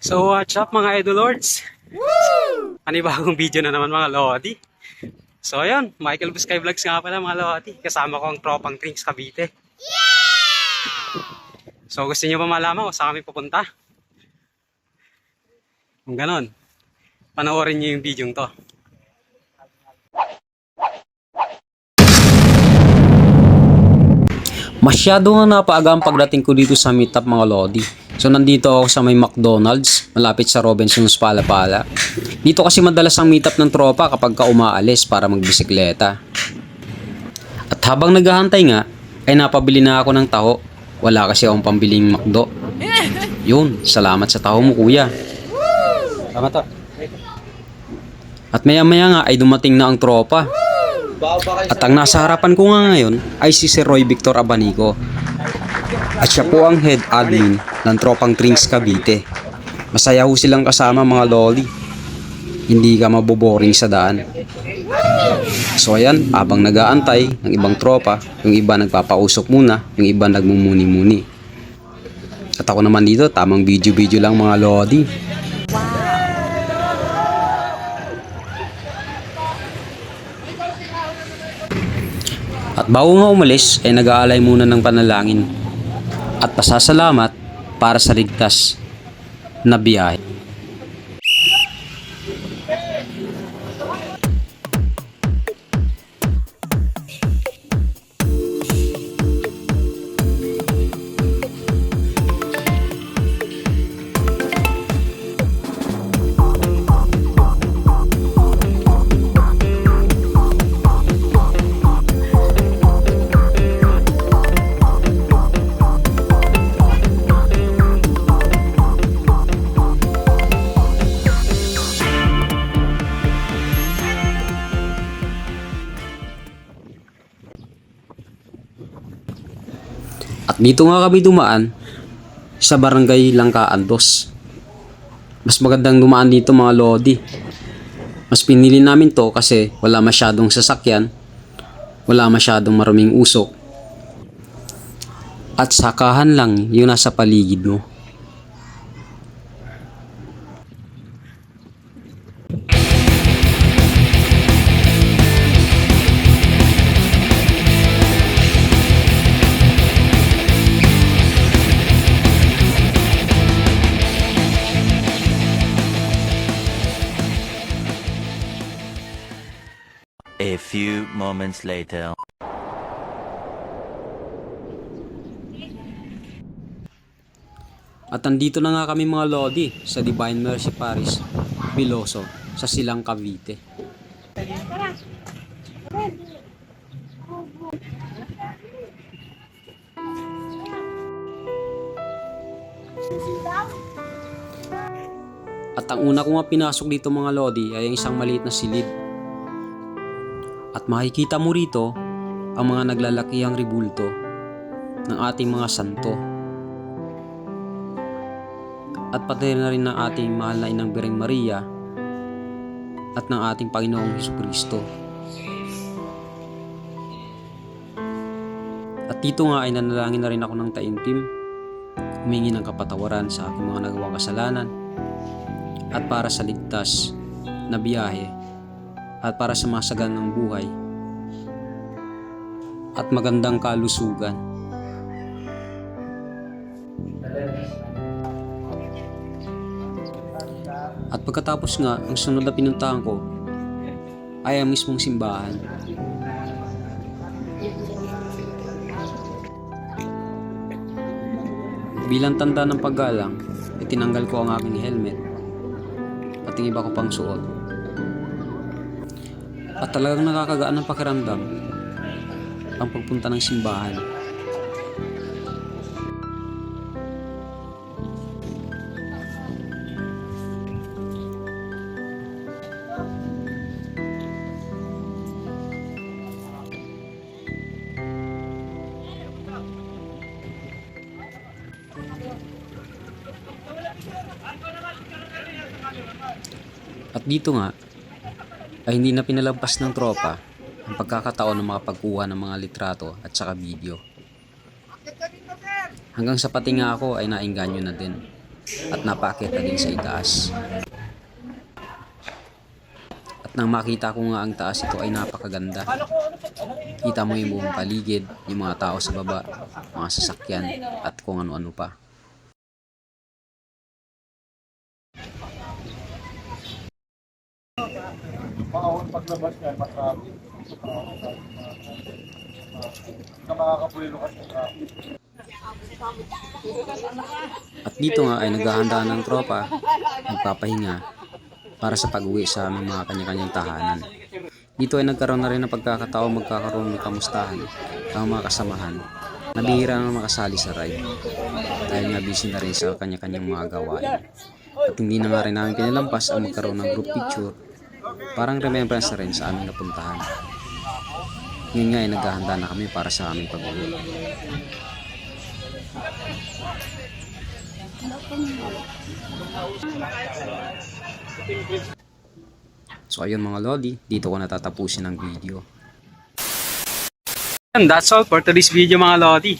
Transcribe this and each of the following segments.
So what's up mga Idolords? Panibagong video na naman mga Lodi. So ayun, Michael Buscay Vlogs nga pala mga Lodi. Kasama ko ang tropang Trinks Cavite. So gusto niyo ba malaman kung saan kami pupunta? Kung ganon, panoorin niyo yung video to. Masyado nga napaaga ang pagdating ko dito sa meetup mga Lodi. So nandito ako sa may McDonald's, malapit sa Robinson's Palapala. Dito kasi madalas ang meetup ng tropa kapag ka umaalis para magbisikleta. At habang naghahantay nga, ay napabili na ako ng taho. Wala kasi akong pambiling McDo. Yun, salamat sa taho mo kuya. Salamat to. At maya maya nga ay dumating na ang tropa. At ang nasa harapan ko nga ngayon ay si Sir Roy Victor Abanico. At siya po ang head admin ng Tropang Drinks Cavite. Masaya ho silang kasama mga loli. Hindi ka maboboring sa daan. So ayan, habang nagaantay ng ibang tropa, yung iba nagpapausok muna, yung iba nagmumuni-muni. At ako naman dito, tamang video-video lang mga lodi. At bago nga umalis ay nag-aalay muna ng panalangin at pasasalamat para sa ligtas na biyahe. At dito nga kami dumaan sa barangay Langkaan Dos. Mas magandang dumaan dito mga lodi. Mas pinili namin to kasi wala masyadong sasakyan, wala masyadong maruming usok. At sakahan lang yung nasa paligid mo. A few moments later. At andito na nga kami mga lodi sa Divine Mercy Parish, Biloso, sa Silang Cavite. At ang una ko nga pinasok dito mga lodi ay ang isang maliit na silid. At makikita mo rito ang mga naglalakihang ribulto ng ating mga santo at pati na rin ng ating mahal na inang Bireng Maria at ng ating Panginoong Hesus Kristo. At dito nga ay nanalangin na rin ako ng taimtim, humingi ng kapatawaran sa aking mga nagawang kasalanan at para sa ligtas na biyahe at para sa masagan buhay at magandang kalusugan. At pagkatapos nga, ang sunod na pinuntahan ko ay ang mismong simbahan. Bilang tanda ng paggalang, itinanggal ko ang aking helmet at yung iba ko pang suot. At talagang nakakagaan ng pakiramdam ang pagpunta ng simbahan. At dito nga, ay hindi na pinalabas ng tropa ang pagkakataon ng mga ng mga litrato at saka video. Hanggang sa pati nga ako ay nainganyo na din. at napakit na din sa itaas. At nang makita ko nga ang taas ito ay napakaganda. Kita mo yung buong paligid, yung mga tao sa baba, mga sasakyan at kung ano-ano pa. Maahon paglabas niya, matraffic. Hindi ka makakapulilo kasi. At dito nga ay naghahanda ng tropa, magpapahinga para sa pag-uwi sa aming mga kanya-kanyang tahanan. Dito ay nagkaroon na rin ng pagkakataon magkakaroon ng kamustahan ang mga kasamahan. Nabihira na makasali sa ride dahil nga busy na rin sa kanya-kanyang mga gawain. At hindi na nga rin namin pinilampas ang magkaroon ng group picture parang remembrance na rin sa aming napuntahan. Ngayon nga ay naghahanda na kami para sa aming pag-uwi. So ayun mga Lodi, dito ko natatapusin ang video. And that's all for today's video mga Lodi.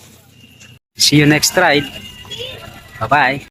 See you next ride. Bye-bye.